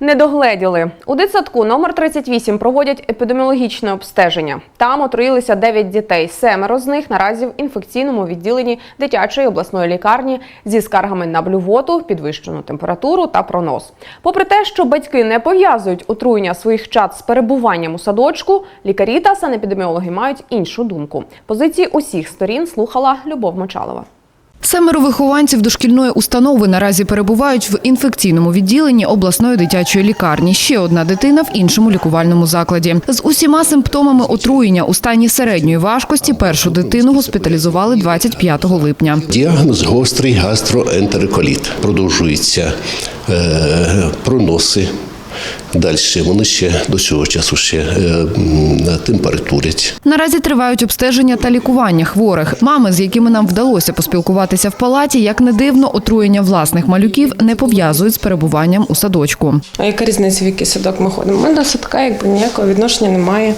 Не догледіли. У дитсадку номер 38 проводять епідеміологічне обстеження. Там отруїлися 9 дітей. Семеро з них наразі в інфекційному відділенні дитячої обласної лікарні зі скаргами на блювоту, підвищену температуру та пронос. Попри те, що батьки не пов'язують отруєння своїх чад з перебуванням у садочку, лікарі та санепідеміологи мають іншу думку. Позиції усіх сторін слухала Любов Мочалова. Семеро вихованців дошкільної установи наразі перебувають в інфекційному відділенні обласної дитячої лікарні. Ще одна дитина в іншому лікувальному закладі. З усіма симптомами отруєння у стані середньої важкості першу дитину госпіталізували 25 липня. Діагноз гострий гастроентероколіт. Продовжуються е, проноси. Далі вони ще до цього часу ще е, температурять. Наразі тривають обстеження та лікування хворих. Мами, з якими нам вдалося поспілкуватися в палаті, як не дивно, отруєння власних малюків не пов'язують з перебуванням у садочку. А яка різниця, в який садок ми ходимо? Ми до садка якби ніякого відношення немає.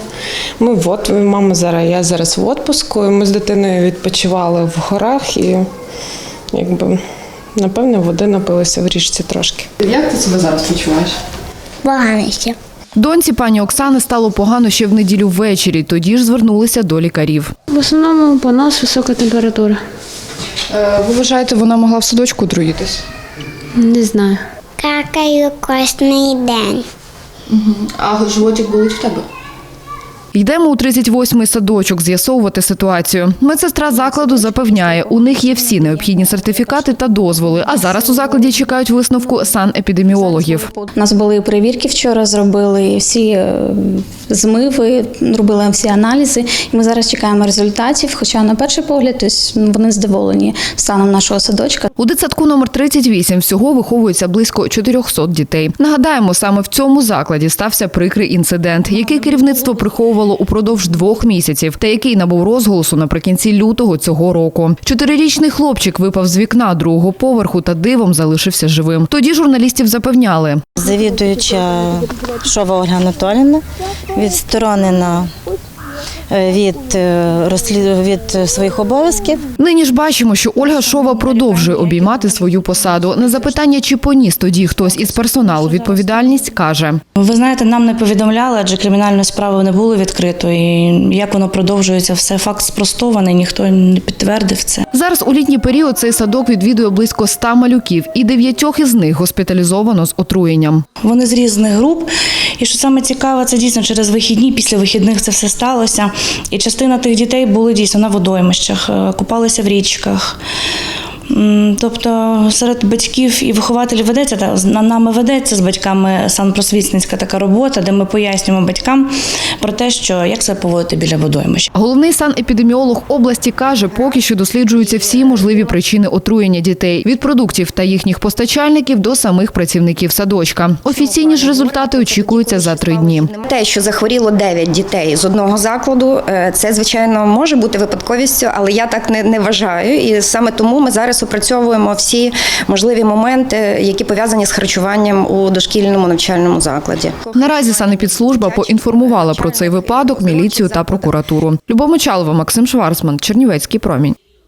Ми в от, мама зараз, я зараз в отпуску, ми з дитиною відпочивали в горах і якби, напевно, води напилися в річці трошки. Як ти себе зараз почуваєш? Погано ще. Доньці пані Оксани стало погано ще в неділю ввечері. Тоді ж звернулися до лікарів. В основному понос, висока температура. Ви вважаєте, вона могла в садочку отруїтись? Не знаю. Какаю кожний день. А животик болить в тебе? Йдемо у 38-й садочок з'ясовувати ситуацію. Медсестра закладу запевняє, у них є всі необхідні сертифікати та дозволи. А зараз у закладі чекають висновку санепідеміологів. У нас були перевірки вчора, зробили всі е, змиви, робили всі аналізи. І ми зараз чекаємо результатів. Хоча на перший погляд вони здоволені станом нашого садочка. У дитсадку номер 38 всього виховується близько 400 дітей. Нагадаємо, саме в цьому закладі стався прикрий інцидент, який керівництво приховувало упродовж двох місяців, та який набув розголосу наприкінці лютого цього року. Чотирирічний хлопчик випав з вікна другого поверху та дивом залишився живим. Тоді журналістів запевняли, Завідуюча Шова Ольга Анатоліївна відсторонена від, е, розслід- від своїх обов'язків. Нині ж бачимо, що Ольга Шова продовжує обіймати свою посаду. На запитання, чи поніс тоді хтось із персоналу відповідальність, каже. Ви знаєте, нам не повідомляли, адже кримінальної справи не було відкрито. І як воно продовжується, все факт спростований, ніхто не підтвердив це. Зараз у літній період цей садок відвідує близько 100 малюків, і дев'ятьох із них госпіталізовано з отруєнням. Вони з різних груп. І що саме цікаве, це дійсно через вихідні, після вихідних це все сталося. І частина тих дітей були дійсно на водоймищах, е, купалися в річках. Тобто серед батьків і вихователів ведеться та на нами ведеться з батьками санпросвітницька така робота, де ми пояснюємо батькам про те, що як себе поводити біля водоймища. Головний санепідеміолог області каже, поки що досліджуються всі можливі причини отруєння дітей від продуктів та їхніх постачальників до самих працівників садочка. Офіційні ж результати очікуються за три дні. Те, що захворіло 9 дітей з одного закладу, е, це звичайно може бути випадковістю, але я так не, не вважаю. І саме тому ми зараз опрацьовуємо всі можливі моменти, які пов'язані з харчуванням у дошкільному навчальному закладі. Наразі санепідслужба поінформувала про цей випадок міліцію та прокуратуру. Любов Мочалова, Максим Шварцман, Чернівецький промінь.